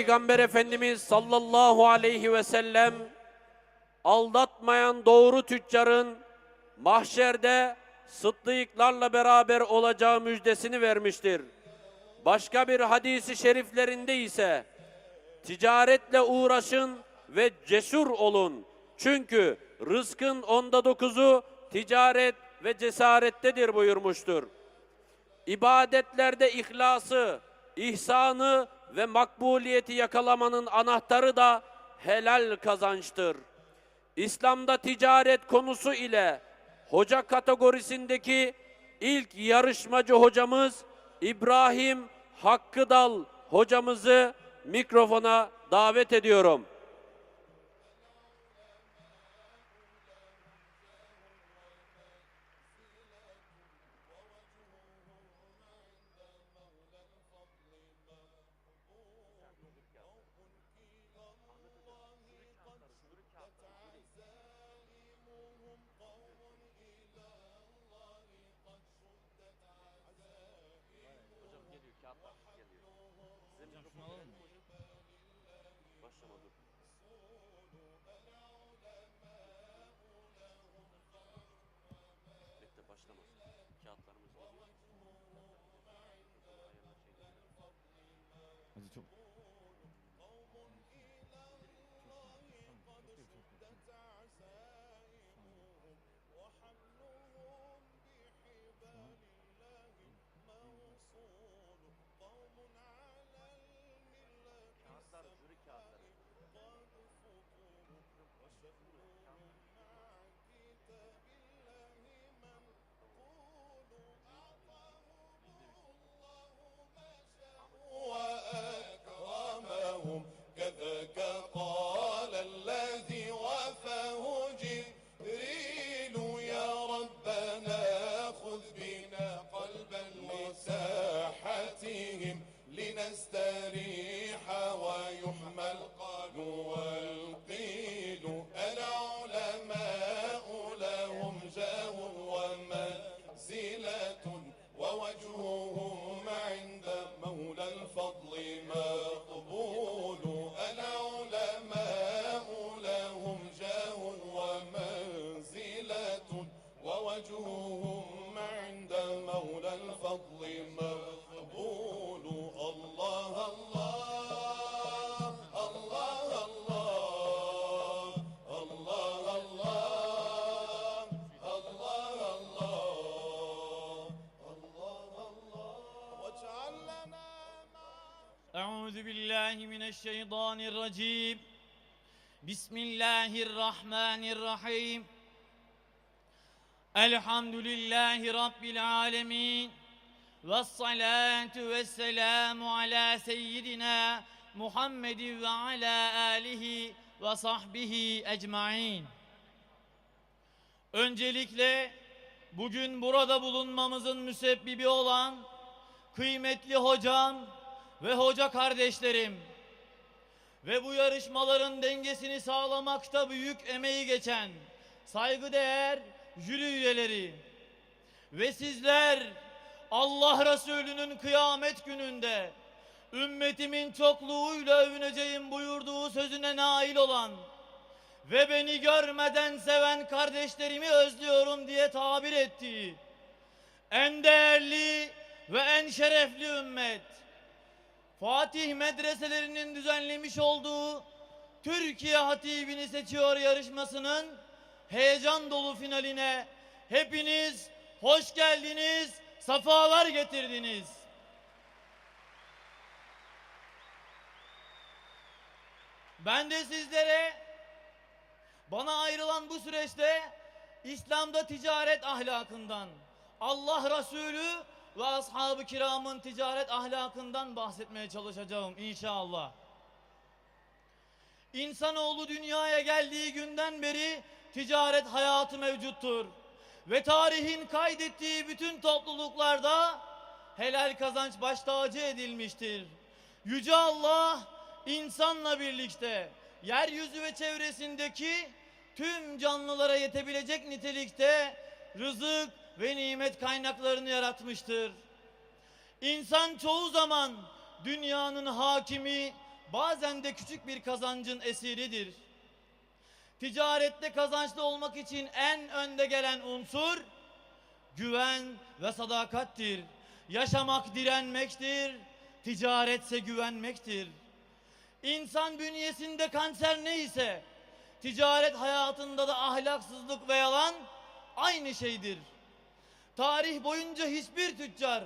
Peygamber Efendimiz sallallahu aleyhi ve sellem aldatmayan doğru tüccarın mahşerde sıddıklarla beraber olacağı müjdesini vermiştir. Başka bir hadisi şeriflerinde ise ticaretle uğraşın ve cesur olun. Çünkü rızkın onda dokuzu ticaret ve cesarettedir buyurmuştur. İbadetlerde ihlası, ihsanı ve makbuliyeti yakalamanın anahtarı da helal kazançtır. İslam'da ticaret konusu ile hoca kategorisindeki ilk yarışmacı hocamız İbrahim Hakkıdal hocamızı mikrofona davet ediyorum. konuşamadı. Bekle başlamaz. Kağıtlarımız geliyor. Hacı çok أعوذ بالله من الشيطان الرجيم بسم الله الرحمن الرحيم الحمد لله رب العالمين والصلاة والسلام على سيدنا محمد وعلى آله وصحبه ecmaîn. Öncelikle bugün burada bulunmamızın müsebbibi olan kıymetli hocam ve hoca kardeşlerim ve bu yarışmaların dengesini sağlamakta büyük emeği geçen saygıdeğer jüri üyeleri ve sizler Allah Resulü'nün kıyamet gününde ümmetimin çokluğuyla övüneceğim buyurduğu sözüne nail olan ve beni görmeden seven kardeşlerimi özlüyorum diye tabir ettiği en değerli ve en şerefli ümmet Fatih medreselerinin düzenlemiş olduğu Türkiye Hatibini Seçiyor yarışmasının heyecan dolu finaline hepiniz hoş geldiniz, safalar getirdiniz. Ben de sizlere bana ayrılan bu süreçte İslam'da ticaret ahlakından, Allah Resulü ve ashab-ı kiramın ticaret ahlakından bahsetmeye çalışacağım inşallah. İnsanoğlu dünyaya geldiği günden beri ticaret hayatı mevcuttur. Ve tarihin kaydettiği bütün topluluklarda helal kazanç baş tacı edilmiştir. Yüce Allah insanla birlikte yeryüzü ve çevresindeki tüm canlılara yetebilecek nitelikte rızık ve nimet kaynaklarını yaratmıştır. İnsan çoğu zaman dünyanın hakimi, bazen de küçük bir kazancın esiridir. Ticarette kazançlı olmak için en önde gelen unsur güven ve sadakattir. Yaşamak direnmektir, ticaretse güvenmektir. İnsan bünyesinde kanser neyse, ticaret hayatında da ahlaksızlık ve yalan aynı şeydir. Tarih boyunca hiçbir tüccar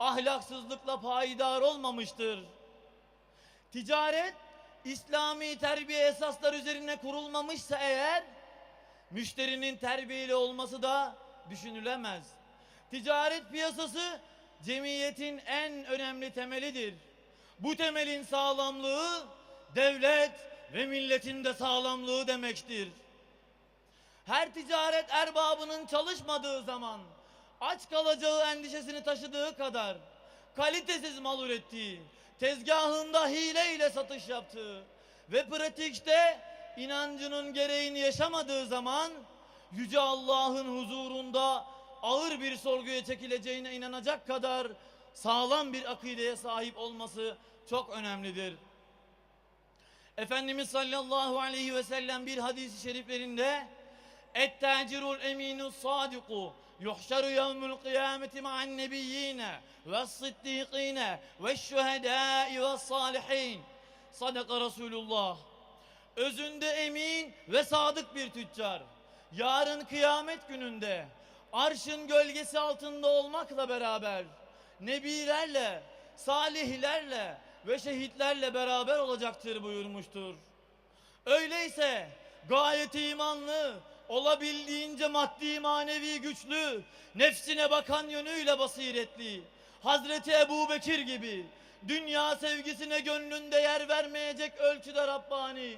ahlaksızlıkla payidar olmamıştır. Ticaret İslami terbiye esaslar üzerine kurulmamışsa eğer müşterinin terbiyeli olması da düşünülemez. Ticaret piyasası cemiyetin en önemli temelidir. Bu temelin sağlamlığı devlet ve milletin de sağlamlığı demektir. Her ticaret erbabının çalışmadığı zaman aç kalacağı endişesini taşıdığı kadar kalitesiz mal ürettiği, tezgahında hileyle satış yaptığı ve pratikte inancının gereğini yaşamadığı zaman Yüce Allah'ın huzurunda ağır bir sorguya çekileceğine inanacak kadar sağlam bir akideye sahip olması çok önemlidir. Efendimiz sallallahu aleyhi ve sellem bir hadisi şeriflerinde Et-tacirul eminu sadiku ma'an nebiyyine ve sıddikine ve şühedâi ve salihin. Sadaka Resulullah. Özünde emin ve sadık bir tüccar. Yarın kıyamet gününde arşın gölgesi altında olmakla beraber nebilerle, salihlerle ve şehitlerle beraber olacaktır buyurmuştur. Öyleyse gayet imanlı, olabildiğince maddi manevi güçlü, nefsine bakan yönüyle basiretli, Hazreti Ebu Bekir gibi, dünya sevgisine gönlünde yer vermeyecek ölçüde Rabbani,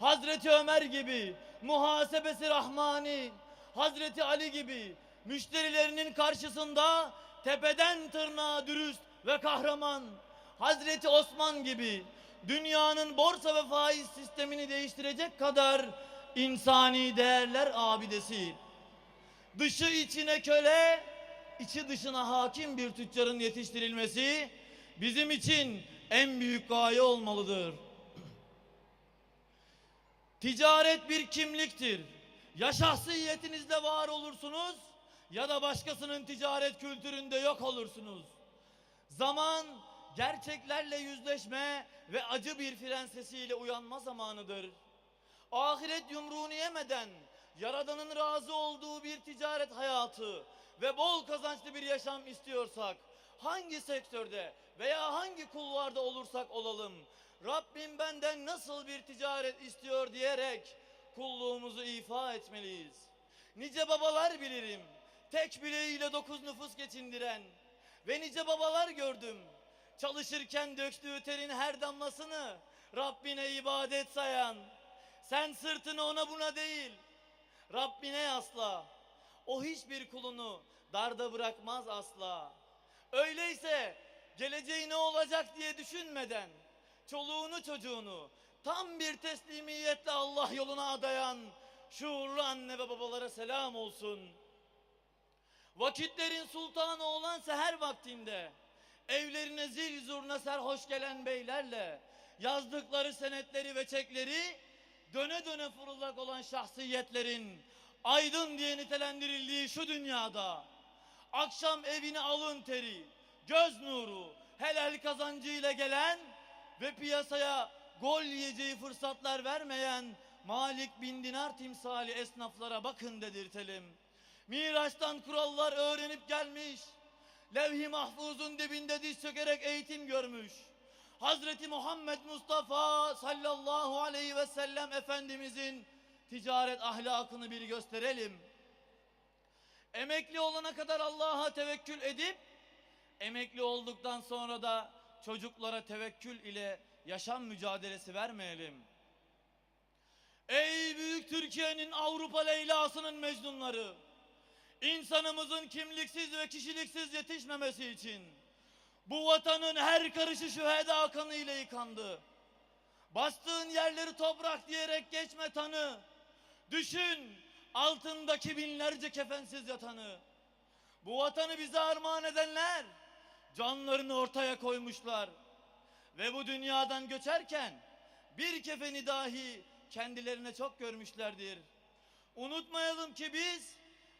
Hazreti Ömer gibi, muhasebesi Rahmani, Hazreti Ali gibi, müşterilerinin karşısında tepeden tırnağa dürüst ve kahraman, Hazreti Osman gibi, dünyanın borsa ve faiz sistemini değiştirecek kadar insani değerler abidesi. Dışı içine köle, içi dışına hakim bir tüccarın yetiştirilmesi bizim için en büyük gaye olmalıdır. Ticaret bir kimliktir. Ya şahsiyetinizde var olursunuz ya da başkasının ticaret kültüründe yok olursunuz. Zaman gerçeklerle yüzleşme ve acı bir fren sesiyle uyanma zamanıdır. Ahiret yumruğunu yemeden Yaradan'ın razı olduğu bir ticaret hayatı ve bol kazançlı bir yaşam istiyorsak hangi sektörde veya hangi kulvarda olursak olalım Rabbim benden nasıl bir ticaret istiyor diyerek kulluğumuzu ifa etmeliyiz. Nice babalar bilirim tek bileğiyle dokuz nüfus geçindiren ve nice babalar gördüm çalışırken döktüğü terin her damlasını Rabbine ibadet sayan sen sırtını ona buna değil Rabbine yasla o hiçbir kulunu darda bırakmaz asla öyleyse geleceği ne olacak diye düşünmeden çoluğunu çocuğunu tam bir teslimiyetle Allah yoluna adayan şuurlu anne ve babalara selam olsun. Vakitlerin sultanı olan seher vaktinde evlerine zil zurna serhoş gelen beylerle yazdıkları senetleri ve çekleri döne döne fırıldak olan şahsiyetlerin aydın diye nitelendirildiği şu dünyada akşam evine alın teri, göz nuru, helal kazancıyla gelen ve piyasaya gol yiyeceği fırsatlar vermeyen Malik bin Dinar timsali esnaflara bakın dedirtelim. Miraçtan kurallar öğrenip gelmiş. Levh-i mahfuzun dibinde diz çökerek eğitim görmüş. Hazreti Muhammed Mustafa sallallahu aleyhi ve sellem Efendimizin ticaret ahlakını bir gösterelim. Emekli olana kadar Allah'a tevekkül edip emekli olduktan sonra da çocuklara tevekkül ile yaşam mücadelesi vermeyelim. Ey büyük Türkiye'nin Avrupa Leyla'sının mecnunları! İnsanımızın kimliksiz ve kişiliksiz yetişmemesi için bu vatanın her karışı şüheda kanı ile yıkandı. Bastığın yerleri toprak diyerek geçme tanı. Düşün altındaki binlerce kefensiz yatanı. Bu vatanı bize armağan edenler canlarını ortaya koymuşlar. Ve bu dünyadan göçerken bir kefeni dahi kendilerine çok görmüşlerdir. Unutmayalım ki biz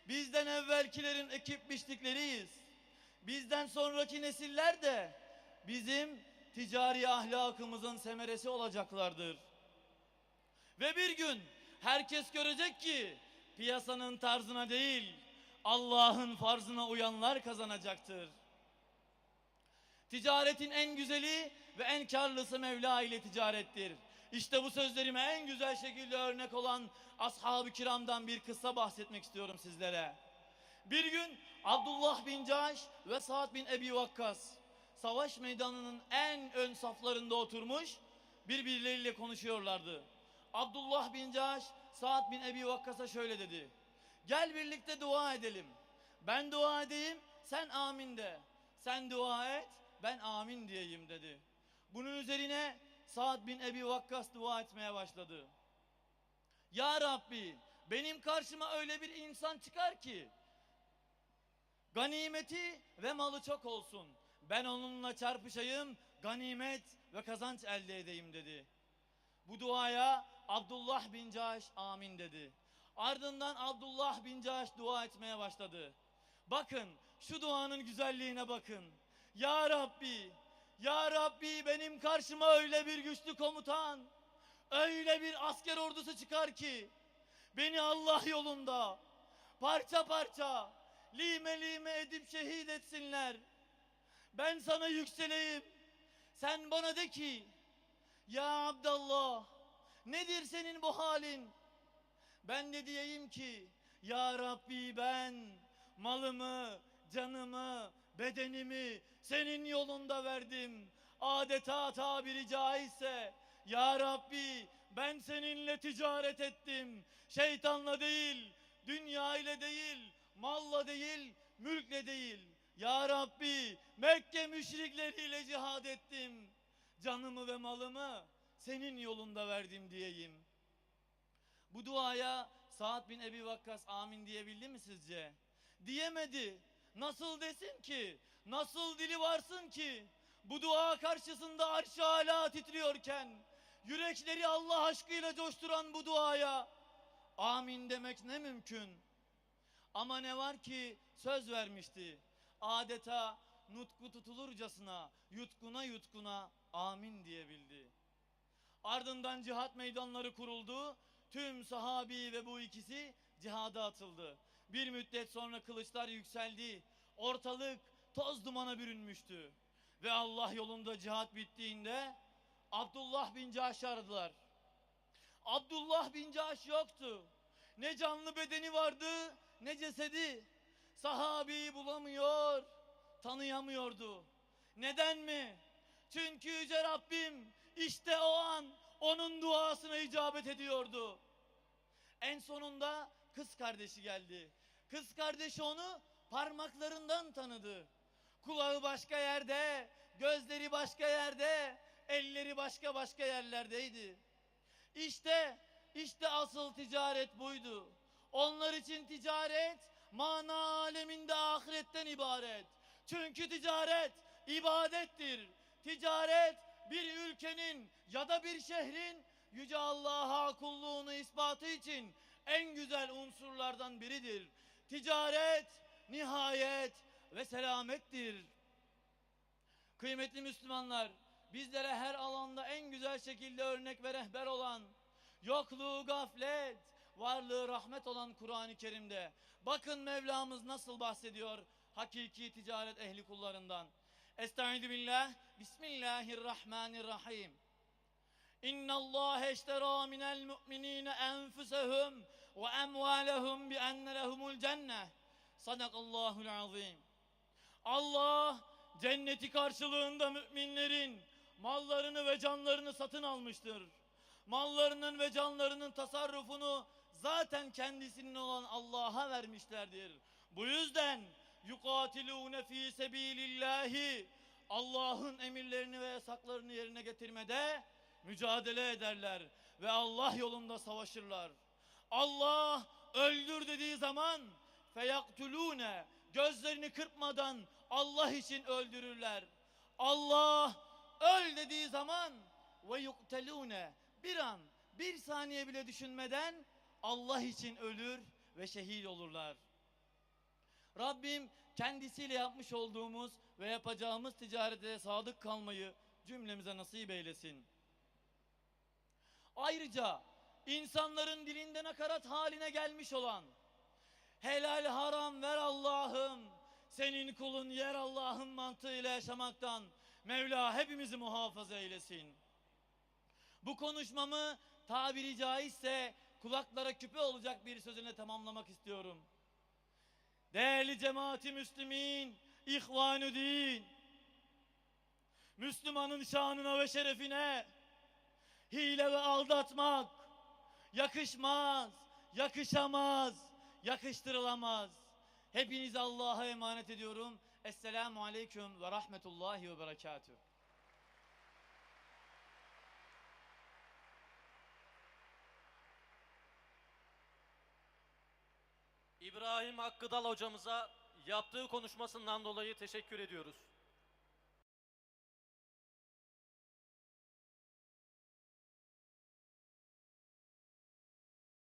bizden evvelkilerin ekip biçtikleriyiz. Bizden sonraki nesiller de bizim ticari ahlakımızın semeresi olacaklardır. Ve bir gün herkes görecek ki piyasanın tarzına değil Allah'ın farzına uyanlar kazanacaktır. Ticaretin en güzeli ve en karlısı Mevla ile ticarettir. İşte bu sözlerime en güzel şekilde örnek olan ashab-ı kiramdan bir kıssa bahsetmek istiyorum sizlere. Bir gün Abdullah bin Caş ve Sa'd bin Ebi Vakkas savaş meydanının en ön saflarında oturmuş birbirleriyle konuşuyorlardı. Abdullah bin Caş Sa'd bin Ebi Vakkas'a şöyle dedi. Gel birlikte dua edelim. Ben dua edeyim, sen amin de. Sen dua et, ben amin diyeyim dedi. Bunun üzerine Sa'd bin Ebi Vakkas dua etmeye başladı. Ya Rabbi, benim karşıma öyle bir insan çıkar ki ganimeti ve malı çok olsun. Ben onunla çarpışayım, ganimet ve kazanç elde edeyim dedi. Bu duaya Abdullah bin Caş amin dedi. Ardından Abdullah bin Caş dua etmeye başladı. Bakın şu duanın güzelliğine bakın. Ya Rabbi, Ya Rabbi benim karşıma öyle bir güçlü komutan, öyle bir asker ordusu çıkar ki beni Allah yolunda parça parça lime lime edip şehit etsinler. Ben sana yükseleyim. Sen bana de ki ya Abdallah nedir senin bu halin? Ben de diyeyim ki ya Rabbi ben malımı, canımı, bedenimi senin yolunda verdim. Adeta tabiri caizse ya Rabbi ben seninle ticaret ettim. Şeytanla değil, dünya ile değil, malla değil, mülkle değil. Ya Rabbi Mekke müşrikleriyle cihad ettim. Canımı ve malımı senin yolunda verdim diyeyim. Bu duaya Sa'd bin Ebi Vakkas amin diyebildi mi sizce? Diyemedi. Nasıl desin ki? Nasıl dili varsın ki? Bu dua karşısında arş-ı ala titriyorken yürekleri Allah aşkıyla coşturan bu duaya amin demek ne mümkün? Ama ne var ki söz vermişti. Adeta nutku tutulurcasına, yutkuna yutkuna amin diyebildi. Ardından cihat meydanları kuruldu. Tüm sahabi ve bu ikisi cihada atıldı. Bir müddet sonra kılıçlar yükseldi. Ortalık toz dumana bürünmüştü. Ve Allah yolunda cihat bittiğinde Abdullah bin Caş'ı aradılar. Abdullah bin Caş yoktu. Ne canlı bedeni vardı ne cesedi. Sahabeyi bulamıyor, tanıyamıyordu. Neden mi? Çünkü Yüce Rabbim işte o an onun duasına icabet ediyordu. En sonunda kız kardeşi geldi. Kız kardeşi onu parmaklarından tanıdı. Kulağı başka yerde, gözleri başka yerde, elleri başka başka yerlerdeydi. İşte, işte asıl ticaret buydu. Onlar için ticaret mana aleminde ahiretten ibaret. Çünkü ticaret ibadettir. Ticaret bir ülkenin ya da bir şehrin yüce Allah'a kulluğunu ispatı için en güzel unsurlardan biridir. Ticaret nihayet ve selamettir. Kıymetli Müslümanlar, bizlere her alanda en güzel şekilde örnek ve rehber olan, yokluğu gaflet, varlığı rahmet olan Kur'an-ı Kerim'de. Bakın Mevlamız nasıl bahsediyor hakiki ticaret ehli kullarından. Estaizu billah, Bismillahirrahmanirrahim. İnna Allah eştera minel mu'minine enfusehum ve emvalehum bi enne lehumul cenneh. Sadakallahul azim. Allah cenneti karşılığında müminlerin mallarını ve canlarını satın almıştır. Mallarının ve canlarının tasarrufunu zaten kendisinin olan Allah'a vermişlerdir. Bu yüzden yukatilune fi sebilillahi Allah'ın emirlerini ve yasaklarını yerine getirmede mücadele ederler ve Allah yolunda savaşırlar. Allah öldür dediği zaman feyaktulune gözlerini kırpmadan Allah için öldürürler. Allah öl dediği zaman ve yuktelune bir an bir saniye bile düşünmeden Allah için ölür ve şehit olurlar. Rabbim kendisiyle yapmış olduğumuz ve yapacağımız ticarete sadık kalmayı cümlemize nasip eylesin. Ayrıca insanların dilinde nakarat haline gelmiş olan helal haram ver Allah'ım senin kulun yer Allah'ın mantığıyla yaşamaktan Mevla hepimizi muhafaza eylesin. Bu konuşmamı tabiri caizse kulaklara küpe olacak bir sözüne tamamlamak istiyorum. Değerli cemaati Müslümin, ihvanü din, Müslümanın şanına ve şerefine hile ve aldatmak yakışmaz, yakışamaz, yakıştırılamaz. Hepinizi Allah'a emanet ediyorum. Esselamu Aleyküm ve Rahmetullahi ve Berekatühü. İbrahim Hakkıdal hocamıza yaptığı konuşmasından dolayı teşekkür ediyoruz.